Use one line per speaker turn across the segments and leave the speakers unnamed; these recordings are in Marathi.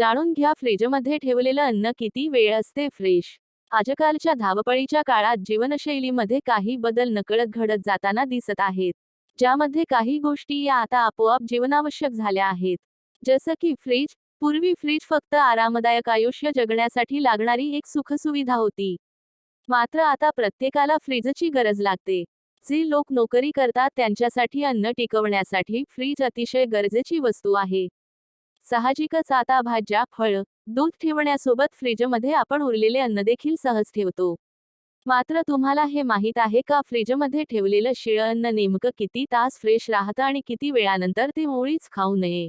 जाणून घ्या फ्रीजमध्ये ठेवलेलं अन्न किती वेळ असते फ्रेश आजकालच्या धावपळीच्या काळात जीवनशैलीमध्ये काही बदल नकळत घडत जाताना दिसत आहेत. ज्यामध्ये काही गोष्टी या आता आपोआप जीवनावश्यक झाल्या आहेत. जसं की फ्रीज पूर्वी फ्रीज फक्त आरामदायक आयुष्य जगण्यासाठी लागणारी एक सुखसुविधा होती. मात्र आता प्रत्येकाला फ्रीजची गरज लागते. जे लोक नोकरी करतात त्यांच्यासाठी अन्न टिकवण्यासाठी फ्रीज अतिशय गरजेची वस्तू आहे. साहजिकच आता भाज्या फळ दूध ठेवण्यासोबत फ्रीजमध्ये आपण उरलेले अन्न देखील सहज ठेवतो. मात्र तुम्हाला हे माहीत आहे का? फ्रीजमध्ये ठेवलेलं शिळं अन्न नेमकं किती तास फ्रेश राहतं आणि किती वेळानंतर ते मुळीच खाऊ नये?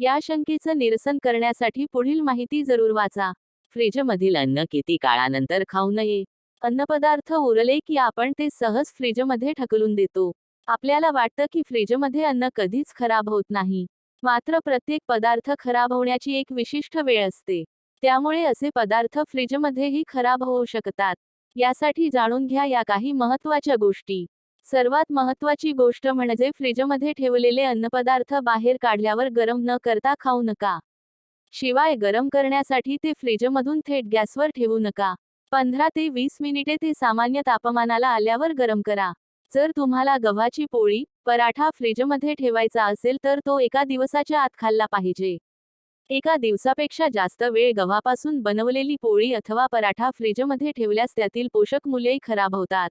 या शंकेचं निरसन करण्यासाठी पुढील माहिती जरूर वाचा. फ्रीजमधील अन्न किती काळानंतर खाऊ नये? अन्नपदार्थ उरले की आपण ते सहज फ्रीजमध्ये ढकलून देतो. आपल्याला वाटतं की फ्रीजमध्ये अन्न कधीच खराब होत नाही. मात्र प्रत्येक पदार्थ खराब होण्याची एक विशिष्ट वेळ असते. त्यामुळे असे पदार्थ फ्रीजमध्येही खराब होऊ शकतात. यासाठी जाणून घ्या या काही महत्त्वाच्या गोष्टी. सर्वात महत्वाची गोष्ट म्हणजे फ्रीजमध्ये ठेवलेले अन्नपदार्थ बाहेर काढल्यावर गरम न करता खाऊ नका. शिवाय गरम करण्यासाठी ते फ्रीजमधून थेट गॅसवर ठेवू नका. पंधरा ते वीस मिनिटे ते सामान्य तापमानाला आल्यावर गरम करा. जर तुम्हाला गव्हाची पोळी पराठा फ्रीजमध्ये ठेवायचा असेल तर तो एका दिवसाच्या आत खाल्ला पाहिजे. एका दिवसापेक्षा जास्त वेळ गव्हापासून बनवलेली पोळी अथवा पराठा फ्रीजमध्ये ठेवल्यास त्यातील पोषक मूल्यही खराब होतात.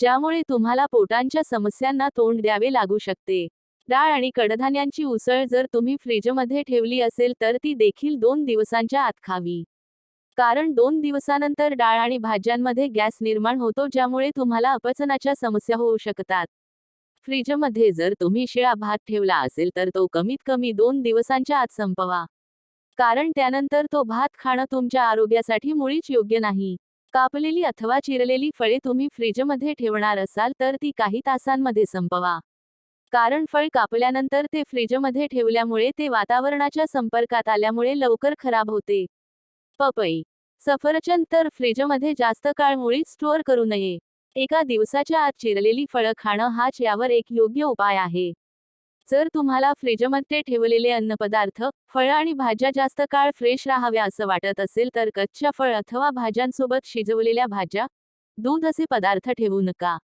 ज्यामुळे तुम्हाला पोटांच्या समस्यांना तोंड द्यावे लागू शकते. डाळ आणि कडधान्यांची उसळ जर तुम्ही फ्रीजमध्ये ठेवली असेल तर ती देखील दोन दिवसांच्या आत खावी. कारण दोन दिवसानंतर डाळ आणि भाज्यांमध्ये गॅस निर्माण होतो ज्यामुळे तुम्हाला अपचनाच्या समस्या होऊ शकतात. फ्रीजमध्ये जर तुम्ही शिळा भात ठेवला असेल तर तो कमीत कमी दोन दिवसांच्या आत संपवा. कारण त्यानंतर तो भात खाणं तुमच्या आरोग्यासाठी मुळीच योग्य नाही. कापलेली अथवा चिरलेली फळे तुम्ही फ्रीजमध्ये ठेवणार असाल तर ती काही तासांमध्ये संपवा. कारण फळ कापल्यानंतर ते फ्रीजमध्ये ठेवल्यामुळे ते वातावरणाच्या संपर्कात आल्यामुळे लवकर खराब होते. पपई. सफरचंद तर फ्रीजमध्ये जास्त काळ मुळीच स्टोअर करू नये. एका दिवसाच्या आत चिरलेली फळं खाणं हाच यावर एक योग्य उपाय आहे. जर तुम्हाला फ्रीजमध्ये ठेवलेले अन्नपदार्थ फळं आणि भाज्या जास्त काळ फ्रेश राहाव्या असं वाटत असेल तर कच्च्या फळ अथवा भाज्यांसोबत शिजवलेल्या भाज्या दूध असे पदार्थ ठेवू नका.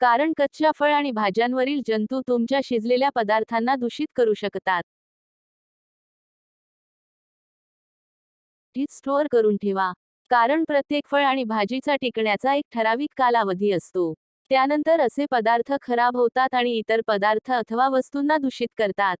कारण कच्च्या फळ आणि भाज्यांवरील जंतू तुमच्या शिजलेल्या पदार्थांना दूषित करू शकतात. स्टोअर करून ठेवा. कारण प्रत्येक फळ आणि भाजीचा टिकण्याचा एक ठराविक कालावधी असतो. त्यानंतर असे पदार्थ खराब होतात आणि इतर पदार्थ अथवा वस्तूंना दूषित करतात.